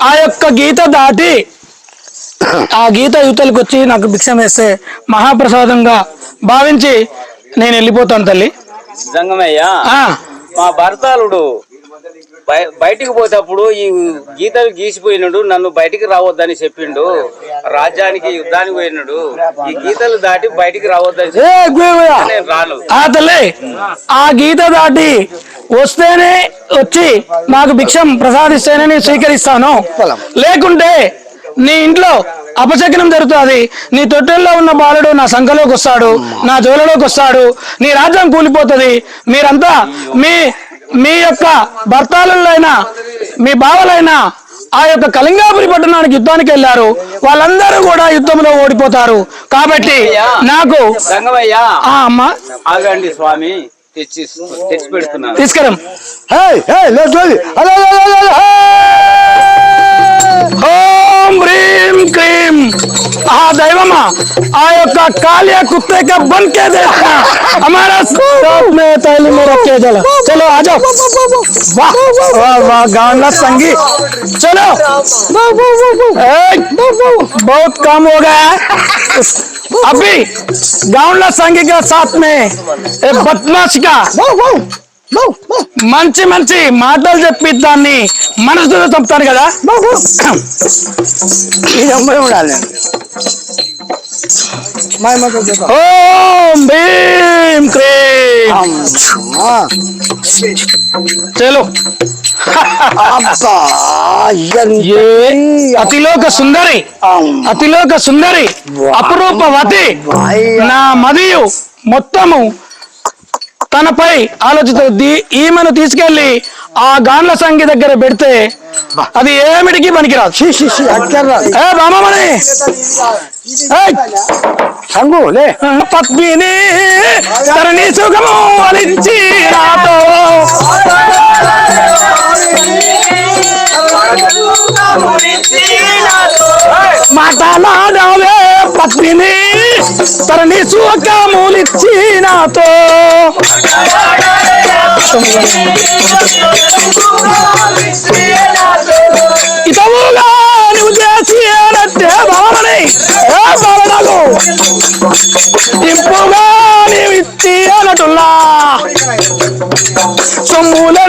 ఆ యొక్క గీత దాటి ఆ గీత యువతలకు వచ్చి నాకు భిక్షం వేస్తే మహాప్రసాదంగా భావించి నేను వెళ్ళిపోతాను తల్లి. మా భర్తాలుడు బయటికి పోతేప్పుడు ఈ గీతలు గీసిపోయినాడు నన్ను బయటికి రావద్దని చెప్పిండు. రాజ్యానికి యుద్ధానికి పోయినాడు. ఈ గీతలు దాటి బయటికి రావద్దని చెప్పి ఏ గుయ్య. నేను రాను. ఆ గీత దాటి వస్తేనే వచ్చి నాకు భిక్షం ప్రసాదిస్తేనే నేను స్వీకరిస్తాను. లేకుంటే నీ ఇంట్లో అపశకనం జరుగుతుంది. నీ తొట్టెల్లో ఉన్న బాలుడు నా సంఖలోకి వస్తాడు నా జోలలోకి వస్తాడు నీ రాజ్యం కూలిపోతుంది. మీరంతా మీ మీ యొక్క భర్తాలైనా మీ బావలైనా ఆ యొక్క కళింగాపురి పట్టణానికి యుద్ధానికి వెళ్ళారు. వాళ్ళందరూ కూడా యుద్ధంలో ఓడిపోతారు. కాబట్టి నాకు అమ్మ. ఆగండి స్వామి. తెచ్చి తెచ్చి పెడుతున్నాను. తీసుకురం ओम ह्रीम क्रीम। आ देवमा आयो का काले कुत्ते का बन के दे हमारा सब में तो ताली में रख के जला चलो, आ जाओ। वाह वाह वाह, गाना संगी चलो। बहुत काम हो गया है। अभी गावला संगी के साथ में एक बदमाश का మంచి మంచి మాటలు చెప్పి దాన్ని మనసుతో చెప్తాను కదా? ఉండాలి. ఓం భీం క్రీం. చలో. అతిలోక సుందరి. అతిలోక సుందరి అపురూపవతి నా మదియు మొత్తము తనపై ఆలోచిస్తుంది ఈమెను తీసుకెళ్ళి ఆ గాన్ల సంగి దగ్గర పెడితే అది ఏమిటికి పనికిరాదు? షీ, షీ, షీ, అక్కడ రా. ఏ బామమణి ఏయ్! సంగు లే. పద్మిని తరణి సుఖము వలించి నాతో. మాటలాడవే పద్మిని తరణి సుఖములిచ్చి నాతో ఇతవుగా నువ్వు చేసి ఏనంటే బామని ఏ ఇంపుగా నీవు ఇచ్చి అనటుల్లా సొమ్ములన్నీ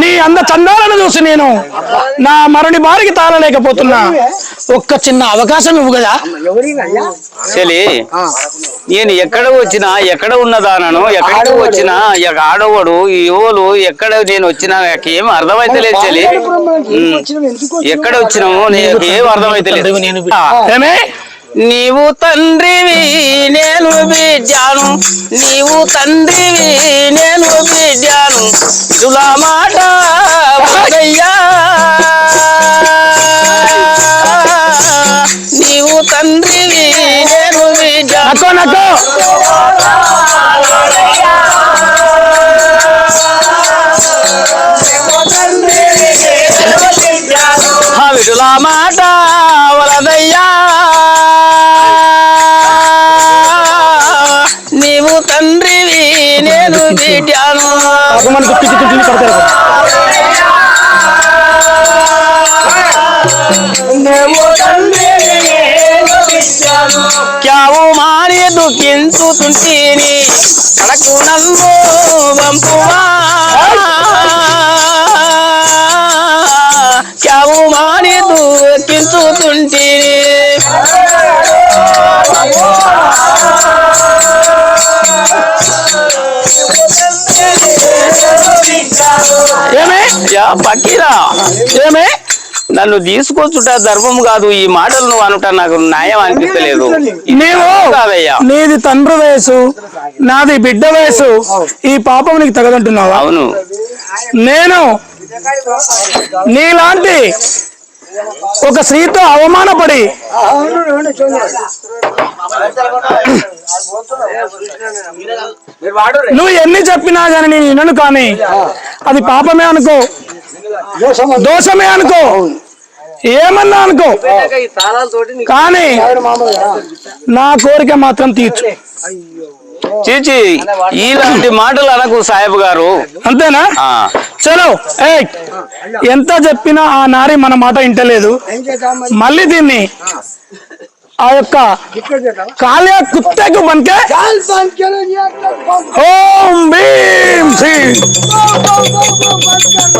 నీ అంద చందాలను చూసి నేను నా మరణి బారికి తాళలేకపోతున్నా. ఒక్క చిన్న అవకాశం ఇవ్వు కదా. చెలి నేను ఎక్కడ వచ్చినా ఎక్కడ ఉన్నదానను ఎక్కడికి వచ్చినా ఆడవాడు ఈ యువలు ఎక్కడ నేను వచ్చినా ఏం అర్థమైతే లేదు చెలి. ఎక్కడ వచ్చినాము నీకు ఏం అర్థమైతే లేదు ఏమే? నీవు తండ్రివి నేను బిడ్డాను. నీవు తండ్రివి నేను బిడ్డాను. తులా మాట వదయ్యా. నీవు తండ్రివి నేను బిడ్డాను. విడుల మాట బిడ్డాను మనకు పిచ్చి పిచ్చి పడతారు క్యావు మారి దుఃఖించుతుంటేని? కడకు నన్ను వంపువా? క్యావు మారి దుఃఖించుతుంటేని పకీరా ఏమే? నన్ను తీసుకొచ్చుట ధర్మం కాదు ఈ మాటలు నువ్వు అనుట నాకు న్యాయం అనిపించలేదు నీవు కాదయ్యా. నీది తండ్రి వయసు నాది బిడ్డ వయసు ఈ పాపం నీకు తగదంటున్నావా? అవును. నేను నీలాంటి ఒక స్త్రీతో అవమానపడి నువ్వు ఎన్ని చెప్పినా గాని నేను వినను కానీ అది పాపమే అనుకో. దోషమే. అనుకో. ఏమన్నా అనుకో. కానీ నా కోరిక మాత్రం తీర్చు. చీచి ఇలాంటి మాటలు అనకు సాహెబ్ గారు. అంతేనా? చలో ఏ ఎంత చెప్పినా ఆ నారి మన మాట వింటలేదు. మళ్ళీ దీన్ని ఆ యొక్క కాళీ కుత్తకు బన్కే ఓం భీం శ్రీ.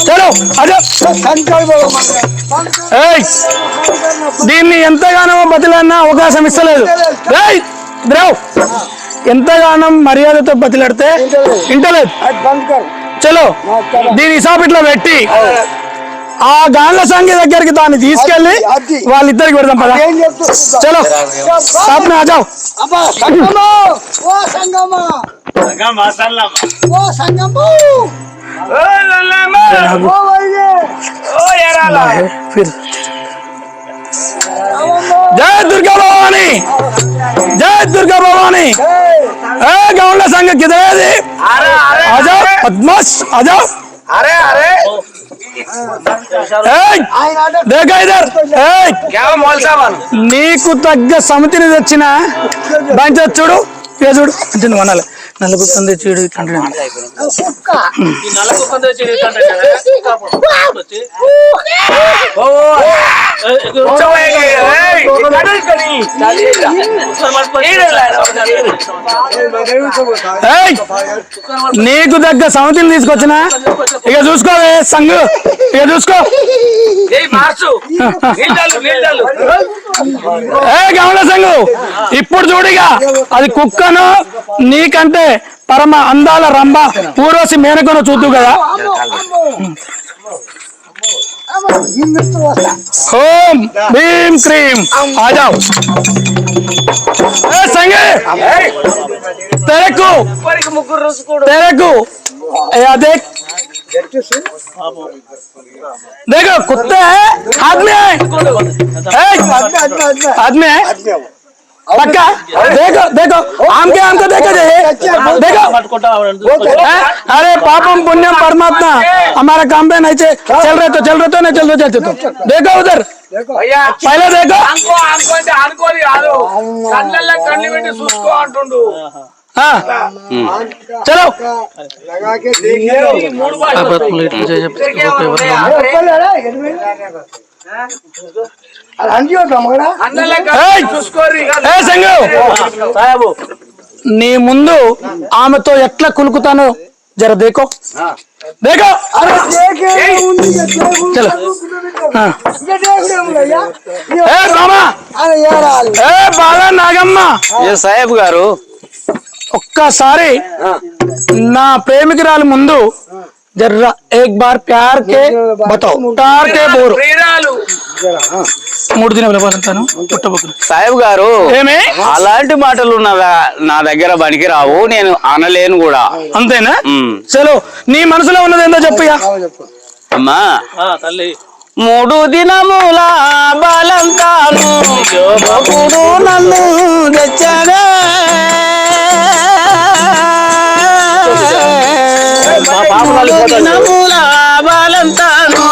చలో ఏయ్ దీన్ని ఎంతగానో బతిలన్నా అవకాశం ఇస్తలేదు. రేయ్ ద్రవ్ ఎంతగానో మర్యాదతో బతిలాడితే ఇంటలేదు చలో దీని ఇసాపిట్లో పెట్టి ఆ గాండ్ల సంఖ్య దగ్గరికి దాన్ని తీసుకెళ్లి అది. వాళ్ళిద్దరికి పెడదాం పదా చలో సాప్న ఆజావ్ అబ్బా సంగమా ఓ సంగమా ఓ సంగమా ఓ వైదే फिर जय दुर्गा भवानी जय दुर्गा भवानी ए गौंडा संघ किधर है जी आ जाओ बदमाश आ जाओ अरे अरे నీకు తగ్గ సమితిని తెచ్చిన బంచ్ చూడు చూడు అంటే నువ్వు అనాలి నలుగురు పంది చూడు ఇట్లా కుక్క ఏయ్! నీకు తగ్గ సమితిని తీసుకొచ్చిన ఇక చూసుకోవే సంగు ఇక చూసుకో ఏ గమల సంగు ఇప్పుడు చూడిగా అది కుక్కను నీకంటే పరమ అందాల రంభ పూర్వసి మేనకొను చూద్దు కదా అమ్మో హిందుస్తూ వస్తా ఓం భీం క్రీం ఆజావ్ ఏ సంగే తెరకు ముగ్గురు రోజుకోడు तेरे या देख देखो कुत्ते है आदमी है ए, आदमी है पक्का देखो देखो आम के आम को देखो जाइए देखो हैं? अरे पापम पुण्यम परमात्मा हमारा काम पे नहीं चे- चल रहे तो चल रहे तो नहीं चल रहे चलते तो देखो उधर అయ్యా पहले देखो అనుకో అనుకో అంటే అనుకోని కాదు కళ్ళల్లో కళ్ళు పెట్టి చూసుకో అంటుండు हाँ चलो लगा के देखिए ఈ మూడు నీ ముందు ఆమెతో ఎట్లా కులుకుతానో జర దేకో. దేకో! బాగా నాగమ్మ! ఏ సాహెబ్ గారు? ఒక్కసారి నా ప్రేమికురాలు ముందు జర్ర ఏక్ బార్ ప్యార్ కే బతావ్ ప్యార్ కే బోరు ప్రియురాలు మూడు దిన పిలవాలంటాను పుట్టబోకులు సాహెబ్ గారు ఏమే? అలాంటి మాటలు నా దగ్గర పనికి రావు నేను అనలేను కూడా. అంతేనా. చలో నీ మనసులో ఉన్నది ఏందో చెప్పయ్యా చెప్పు. అమ్మా. మూడు దినముల బలంతాను నన్ను తెచ్చడే మూడు దినముల బలంతాను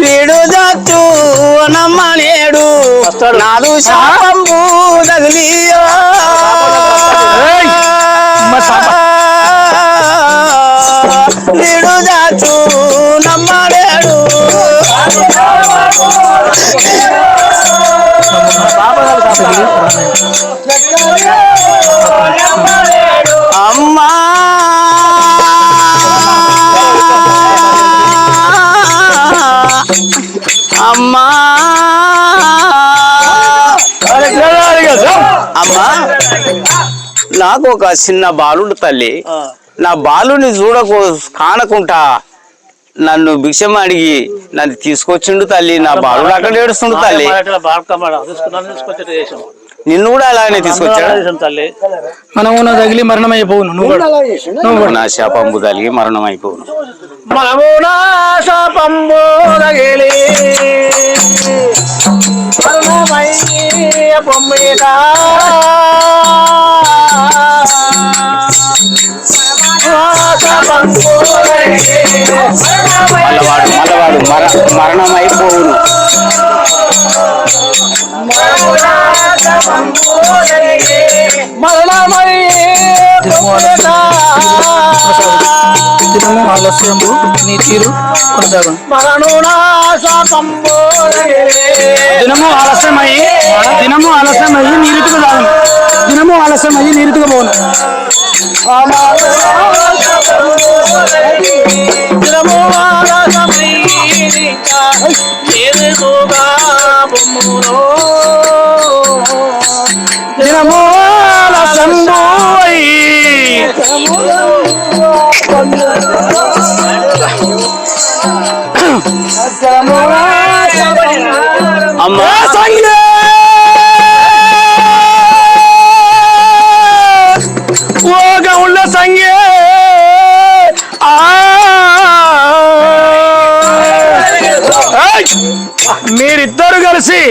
వీడు నమ్మనేడు. నాదు శాపంబు తగిలియో నాకు ఒక చిన్న బాలుడు తల్లి. నా బాలుని చూడకు కానకుంటా నన్ను భిక్షం అడిగి నన్ను తీసుకొచ్చిండు తల్లి. నా బాలుడు అక్కడ ఏడుస్తుండు తల్లి. నిన్ను కూడా అలానే తీసుకొచ్చాడు? తగిలి మరణం అయిపోవును నువ్వు. నా శాపంబు తలిగి మరణం అయిపోను మనము నాశపంబు తగిలి మరణమై ఆలస్యము నీ తీరు కొనసాగు. మరణునాశపంబు తగిలి దినము ఆలస్యమయ్యి దినము ఆలస్యమయ్యి నీరుతుకు సాగను దినము ఆలస్యమయ్యి నీరుతుకు పోను దినము ఆలస్యమయ్యి అమ్మా. సంగే సంగే మీరిద్దరు కలిసి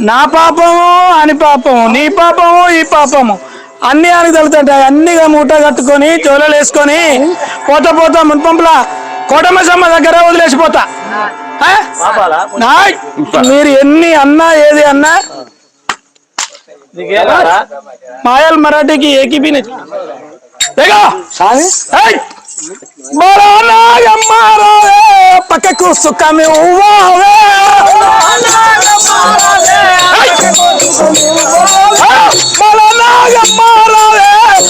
నా పాపము అని పాపము నీ పాపము ఈ పాపము. అన్ని అని తలుతుంటాయి అన్నిగా మూట కట్టుకొని చోళలు వేసుకొని పోతా పోతా మున్పంపులా కోటమసమ్మ దగ్గర వదిలేసిపోతా. మీరు ఎన్ని అన్నా ఏది అన్నా మాయల్ మరాఠీకి ఏకీపీ పక్కకు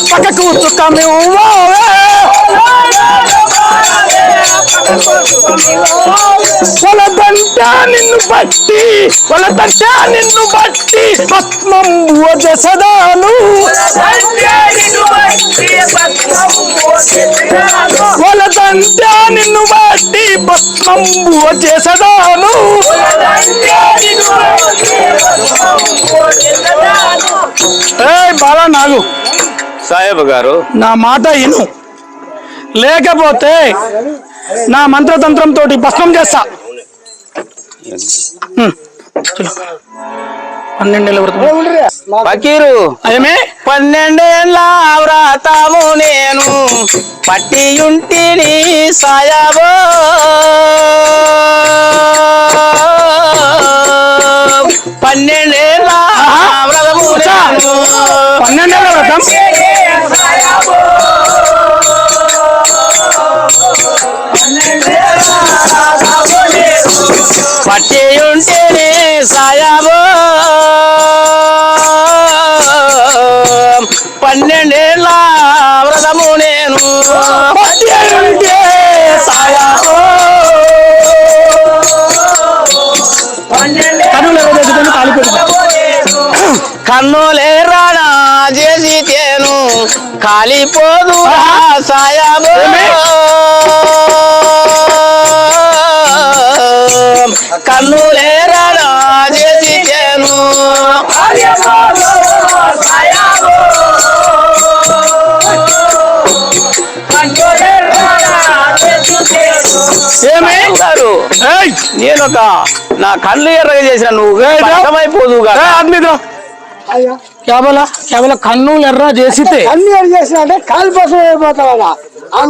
పక్కకు సుఖమి ఉవ్వ నిన్ను బట్టి కొలదంట నిన్ను బట్టి పద్మం జసదాను కొలదంట నిన్ను బట్టి పద్మం జసదాను ఏ బాలా నాగు. సాహెబ్ గారు. నా మాట ఇను. లేకపోతే నా మంత్రతంత్రం తోటి భస్మం చేస్తా. పన్నెండేళ్ళ వరకు. ఫకీరు ఏమే? పన్నెండేళ్ళ వ్రతము నేను పట్టియుంటిని సాయబో. పన్నెండేళ్ళ వ్రతము నేను పన్నెండేళ్ళ వ్రతం. కన్నులే రానా చేసి తేను. కాలిపోదు సాయబో. కన్నులే రానా చేసి తేను. ఏమే? గారు ఏయ్! నేను ఒక నా కళ్ళు ఎర్రగా చేసిన నువ్వు. అర్థమైపోదు ఏ కేవల కేవల కన్ను ఎర్ర చేసితే కన్ను ఎర్ర చేసిన అంటే కాలు పసం అయిపోతావా ఆ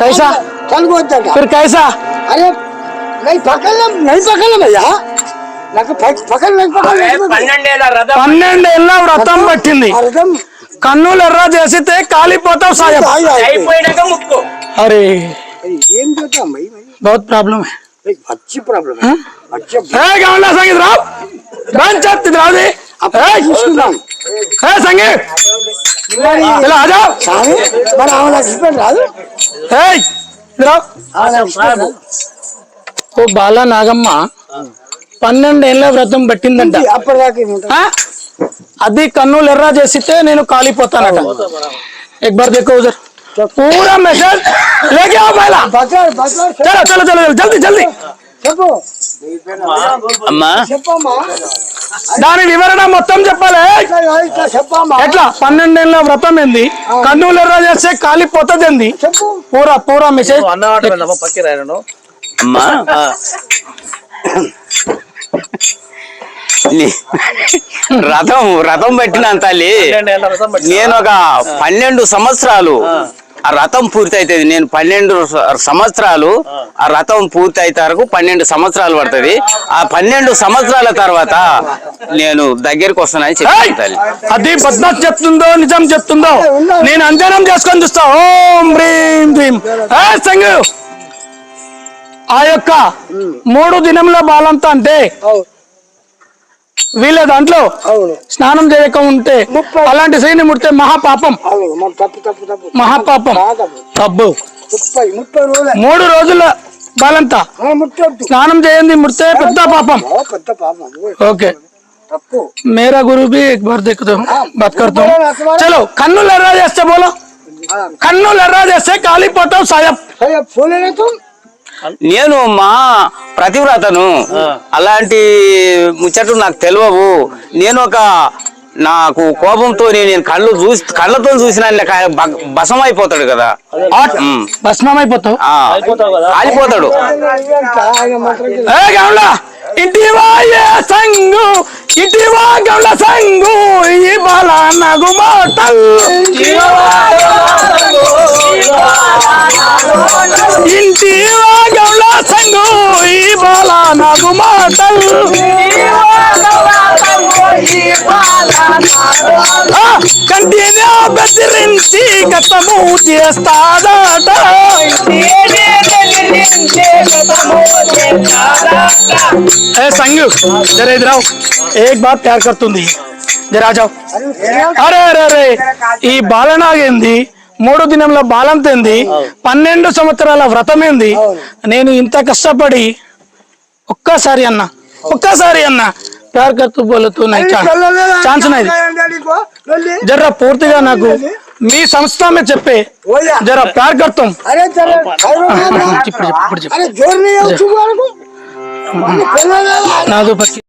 కైసా? చనిపోద్దట మీరు కైసా? అరే నై పక్కన నై పక్కనమయ్యా నాకు పక్కన పన్నెండేళ్ళ వ్రతం పట్టింది. కన్నులు ఎర్ర చేసితే కాలిపోతావు సాయం. అరే ఏం చూద్దాం? బహుత్ ప్రాబ్లమ్. बहुत प्रॉब्लम है ఏయ్, వచ్చి ప్రాబ్లం हाँ? వచ్చి ए गावला संगीत राव बंद चत राव दे ए చూసుకుందాం ए संगीत మరి चलो आ जाओ కానీ మరి ఆమె లక్ష్మణ్ రాదు ए इधर आओ ఆమె లక్ష్మణ్ రాదు. ఓ బాల నాగమ్మ పన్నెండేళ్ల వ్రతం పట్టిందంట అప్పటిదాకా ఏముంటుంది? ఆ? అది కన్నులు ఎర్ర చేసితే నేను కాలిపోతానట एक बार देखो उधर पूरा मैसेज लेके आओ पहला బజార్ బజార్ चलो चलो चलो जल्दी जल्दी చెప్పు అమ్మా చెప్పమ్మా దాని వివరణ మొత్తం చెప్పాలి ఇట్లా ఇట్లా చెప్పమ్మా ఎట్లా పన్నెండేళ్ళ వ్రతం ఏంది కన్నులు ఎర్ర చేస్తే కాలిపోతుంది ఏంది చెప్పు పూరా పూరా మెసేజ్ అన్నమాట పక్కి రాయను అమ్మా నీ- రథం రథం పెట్టినాను తల్లి నేను ఒక పన్నెండు సంవత్సరాలు ఆ రథం పూర్తి అవుతుంది నేను పన్నెండు సంవత్సరాలు ఆ. రథం పూర్తి అయితే వరకు పన్నెండు సంవత్సరాలు పడుతుంది. ఆ పన్నెండు సంవత్సరాల తర్వాత నేను దగ్గరికి వస్తానని చెప్పాను తల్లి. అది బద్మాష్ చెప్తుందో నిజం చెప్తుందో? నేను అంజనం చేసుకొని చూస్తా. ఓం హ్రీం హ్రీం ఏ సంగు! ఆ యొక్క మూడు దినంలో బాలంతా అంటే అవును. వీళ్ళ దాంట్లో అవును స్నానం చేయక ఉంటే ముప్పై- అలాంటి శ్రీని ముడితే మహాపాపం అవును మన తప్పు తప్పు తప్పు మహాపాపం బాగా తబ్బు ముప్పై ముప్పై రోజులే మూడు రోజుల బాలంతా ఆ, ముట్టొద్దు స్నానం చేయండి ముడితే పెద్ద పాపం ఓ, పెద్ద పాపం ఓయ్, ఓకే తప్పు मेरा गुरु भी एक बार देखता हूँ बात करता हूँ चलो కన్ను లెర్రా చేస్తే బోలో కన్ను లెర్రా చేస్తే కాలిపోతావు సాయబ్ సరే ఫోన్ తు నేను మా ప్రతివ్రతను అలాంటి ముచ్చట్లు నాకు తెలియవు నేను ఒక నాకు కోపంతో నేను కళ్ళు చూసి కళ్ళతో చూసిన బసం అయిపోతాడు కదా. భస్మం అయిపోతావు ఆ, కాలిపోతాడు. ఇంటివా సంగు ఇంటివా గౌడ సంగు ఈ బాల నగు మాటల్. ఇంటి రాగంలో సంగు ఈ బాల నాకు మాటలు. బెదిరించి గతము చేస్తాదట సంగు జరే రావు. ఏక్ బార్ ప్యార్ కర్తుంది. జరా అరే అరే అరే ఈ బాలనాగేంది? మూడు దినంలో బాలం తింది పన్నెండు సంవత్సరాల వ్రతమేంది. నేను ఇంత కష్టపడి ఒక్కసారి అన్న ఒక్కసారి అన్న ప్రార్కర్తలతో ఛాన్స్ జర పూర్తిగా నాకు మీ సంస్థ మీద చెప్పే జర ప్రార్కర్తం నాదు పక్షి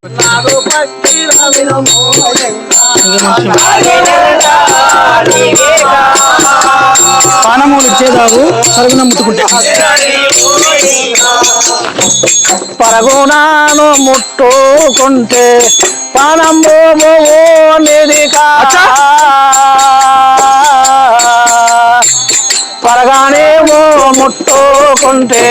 పానమూలు ఇచ్చేదావు సరుగున ముట్టుకుంటే పరగుణాను ముట్టుకుంటే పానము నిది పరగానేమో ముట్టుకుంటే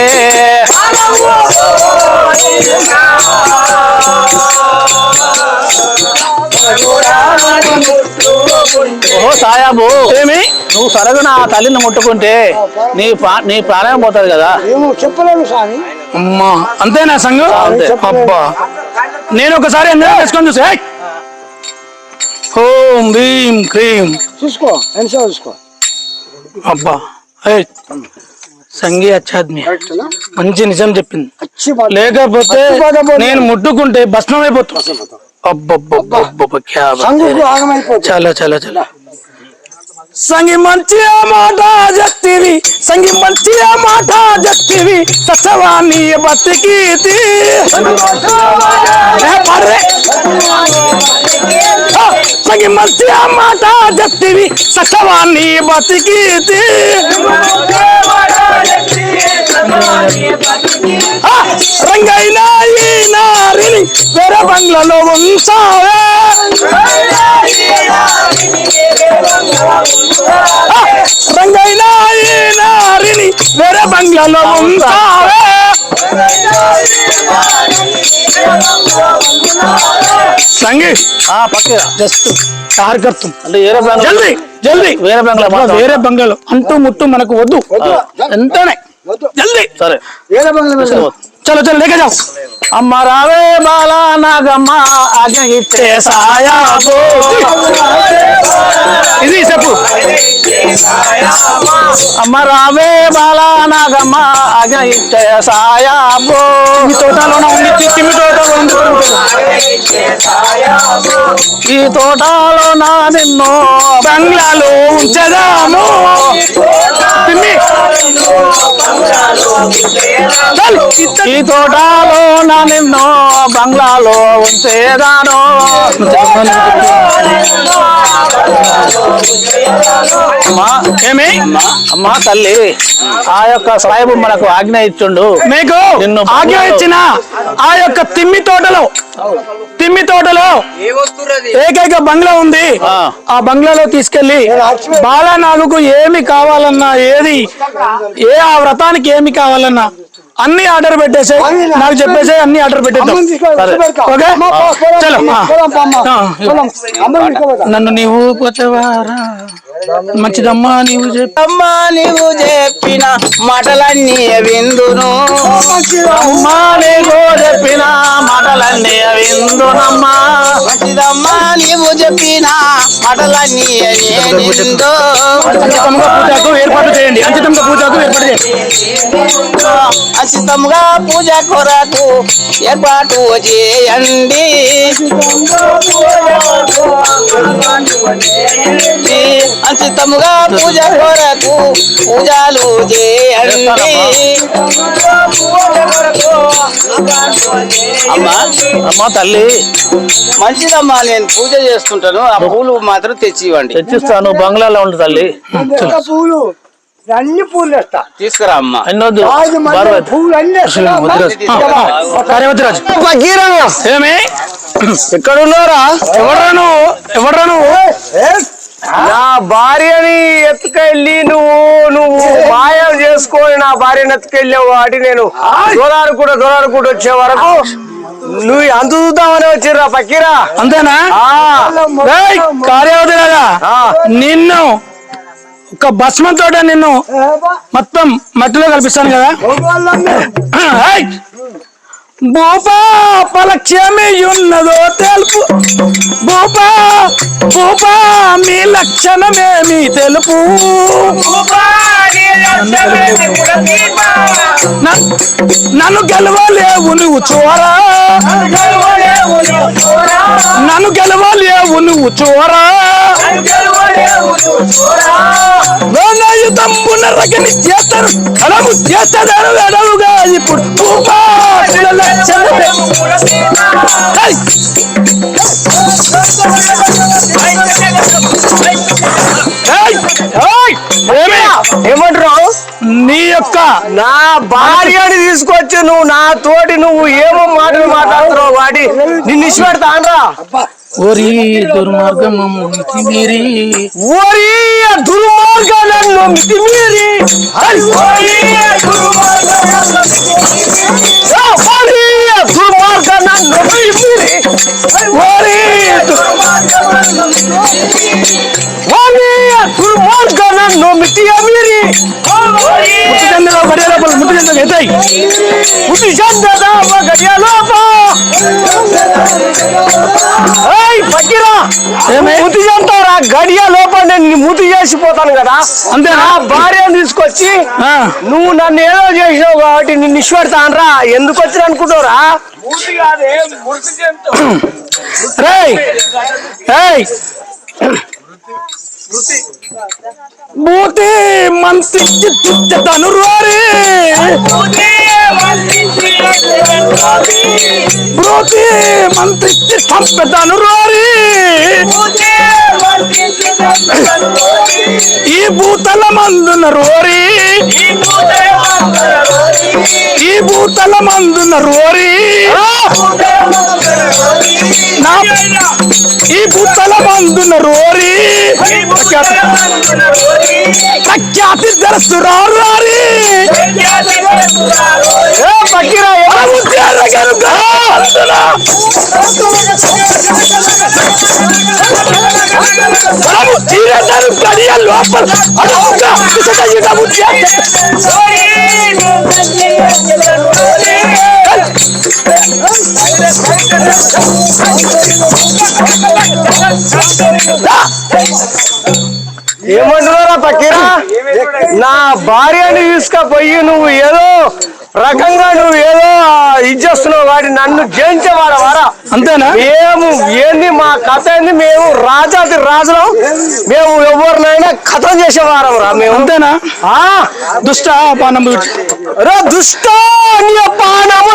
ఓహో సాయాబు. ఏమి? నువ్వు సరగా నా తల్లిని ముట్టుకుంటే నీ నీ ప్రాణం పోతుంది కదా. చెప్పలేదు స్వామి. అమ్మా అంతేనా సంఘం అబ్బా. నేను ఒకసారి ఎందుకు చేసుకొని ఓం భీం క్రీం. చూసుకో చూసుకో అబ్బా. సంగీ అచ్చాద్మి. మంచి నిజం చెప్పింది. లేకపోతే నేను ముట్టుకుంటే భస్మం అయిపోతుంది అబ్బబ్బబ్బబ్బబ్బ, క్యా బాత్ సంగుకు హై. ఆగమైపోతుంది చాలా చాలా చాలా సంగి మంచి మాట జత్తివి సంగి మంచి మాట జత్తివి సత్యవాణి బతికీతి ఏ పాడరే. ఆ, సంగి మంచి మాట జత్తివి సత్యవాణి బతికీతి ఆ, రంగైన ఈ నారిని వేరే బంగ్లాలో ఉంచావే సంగి పక్కి జస్ట్ కార్యకర్తం. అంటే ఏరే ప్లాన్ జల్దీ జల్దీ. వేరే బంగ్లా. వేరే బంగ్లాలో అంటూ ముట్టు మనకు వద్దు. ఎంతనే. వద్దు. జల్దీ. సరే. ఏదో బంగ్లా మీద చలో చలో లేక జాओ అమ్మ రావే బాలా నాగమ్మ ఆజ్ఞ ఇచ్చే సాయాబు ఇది చెప్పు అమ్మ రావే బాలా నాగమ్మ ఆజ్ఞ ఇచ్చే సాయాబు ఈ తోటలోన ఉంది తిమ్మి తోటలో ఉంది ఈ తోటలో నా నిన్ను బంగ్లాలో ఉంచదాము. ఈ తోటలో నా నిన్ను బంగ్లాలో ఉంచేదాను. అమ్మా ఏమి? అమ్మా తల్లి ఆ యొక్క సాయిబు మనకు ఆజ్ఞ ఇచ్చుండు. మీకు నిన్ను ఆజ్ఞ ఇచ్చిన ఆ యొక్క తిమ్మి తోటలో తిమ్మి తోటలో ఏకైక బంగ్లా ఉంది. ఆ. బంగ్లాలో తీసుకెళ్ళి బాలానాగుకు ఏమి కావాలన్నా ఏది ఏ ఆ వ్రతానికి ఏమి కావాలన్నా అన్ని ఆర్డర్ పెట్టేసాయి. నాకు చెప్పేసి అన్ని ఆర్డర్ పెట్టేద్దాం. నన్ను నీవు పోతేవారా మంచిదమ్మా నీవు చెప్పు. అమ్మా నీవు చెప్పిన మాటలన్నీ విందును. అమ్మా నీకు చెప్పిన మాటలన్నీ విందునమ్మా. మంచిదమ్మా నీవు చెప్పిన మాటలన్నీ అంచితంగా పూజకు ఏర్పాటు చేయండి. అంచితంగా పూజకు ఏర్పాటు చేయండి. అసితముగా పూజ కొరకు ఏర్పాటు చేయండి. అంచితముగా పూజ కొరకు పూజలు చేయండి. అమ్మా అమ్మా తల్లి. మంచిదమ్మా నేను పూజ చేస్తుంటాను. ఆ పూలు మాత్రం తెచ్చి ఇవ్వండి తెచ్చిస్తాను. బంగ్లాలో ఉండు తల్లి. పూలు. అన్ని పూలు తెస్తా తీసుకురా అమ్మా. పూలు అన్ని ఏమి? ఎక్కడున్నారా ఎవడ్రా నువ్వు? ఎవడ్రా నువ్వు? నా భార్యని ఎత్తుకెళ్ళి నువ్వు నువ్వు మాయం చేసుకొని నా భార్యని ఎత్తుకెళ్ళావు వాటి నేను. దూరాలు కూడా దూరాలు కూడా వచ్చే వరకు నువ్వు అంత చూద్దామని వచ్చిర్రా పక్కిరా? అంతేనా? ఏయ్, కార్యవతిరాజా నిన్ను ఒక భస్మంతో నిన్ను మొత్తం మట్టిలో కల్పిస్తాను కదా. ఏయ్! భూపా పలక్ష్యమేయున్నదో తెలుపు. భూపా భూపా మీ లక్షణమేమి తెలుపు. నన్ను గెలవలేవు నువ్వు చోరా. నన్ను గెలవలేవు నువ్వు చోరా. లోనాయుధంబున రగని చేస్తారు. కలము చేస్తారు వెడవుగా ఇప్పుడు భూపా నీ యొక్క నా భార్యని తీసుకొచ్చి నువ్వు నా తోటి నువ్వు ఏమో మాటలు మాట్లాడుతున్నావు వాటి నిన్ను ఇచ్చిపెడతా అనరా ఓరి దుర్మార్గం మీరి ఓరి దుర్మార్గ నన్ను మితిమీరి. ఓరి దుర్మార్గ నన్ను మితిమీరి ఓరి ఓరి దుర్మార్గ నన్ను మితిమీరి ముట్టు చంద్ర బడియ లోపల ముట్టు చంద్ర ఎత్తాయి ముట్టి చందదా గడియ లోప ఏయ్ పక్కిరా ముతి చెంటారా గడియ లోపల నేను ముతి చేసిపోతాను కదా. అంతేనా? నా భార్యను తీసుకొచ్చి. నువ్వు నన్ను ఏదో చేసినావు కాబట్టి నిన్ను ఇష్టపెడతానరా. ఎందుకు వచ్చిన అనుకుంటావురా పూర్తి కాదే మృతి మంత్రించి తుచ్చతను రోరి. భూతి మంత్రించి చంపెతను రోరి. ఈ భూతల మందున రోరి. ఈ భూతల మందున రోరి. నా ఈ భూతల మందున రోరి. ప్రఖ్యాతి తెలుసు రోరి ఏ పక్కిరా ఎవరు చేరగలుగా అందున మనము తీరదారు గడియ లోపల. అడుగుగా విసదయ్యడము చేస్తే ఏమంటున్నారా పక్కీరా? నా భార్యని తీసుకపోయి నువ్వు ఏదో రకంగా నువ్వు ఏదో ఇది చేస్తున్నావు వాటి నన్ను జయించేవాడు వారా? అంతేనా? మేము ఏంది మా కథ ఏంది? మేము రాజాది రాజులం. మేము ఎవరినైనా కథం చేసేవారం రా మేము. అంతేనా? ఆ? దుష్ట పానం రా దుష్ట నీ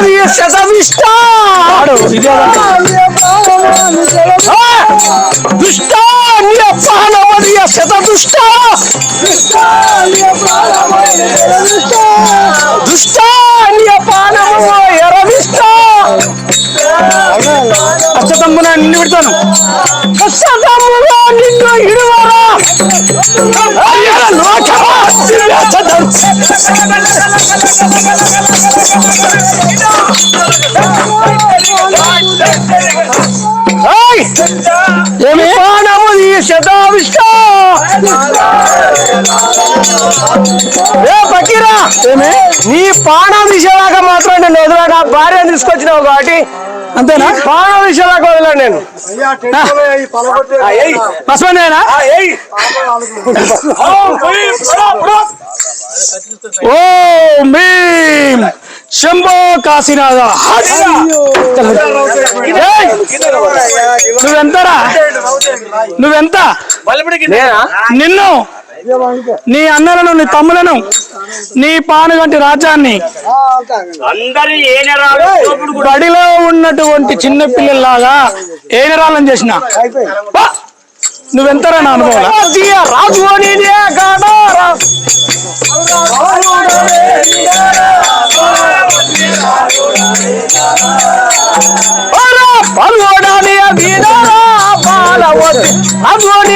నీ శతవిష్ట వాడు ఇదే ఆ! దుష్ట నీ పానము నీ శతదుష్ట దుష్ట నీ పానము ఎరవిష్ట పచ్చతమ్మున నిన్ను పెడతాను కష్టతమ్ముగా నిన్ను ఇడువరా ఏమి ఏ పకీరా ఏమి నీ పానం తీసేదాకా మాత్రం నేను వదిలా నా భార్య తీసుకొచ్చినావు కాబట్టి అంతేనా? పానం తీసేదాకా వదిలా నేను. ఓ శంభో కాశీనాథ! నువ్వెంతరా? నువ్వెంత? నేనా నిన్ను నీ అన్నలను నీ తమ్ములను నీ పానుగంటి నెరాలు బడిలో ఉన్నటువంటి చిన్న పిల్లల్లాగా ఏనరాలను చేసిన! నువ్వెంతరా నా అనుభవం రాజు అని నే గాడారా. అరే పల్గొడని వీరారా, బాలవతి అదుని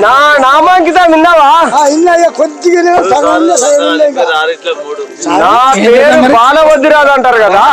నా నామాంకితం విన్నావా? కొద్దిగా. నా పేరు బాలవద్దిరాజు అంటారు కదా.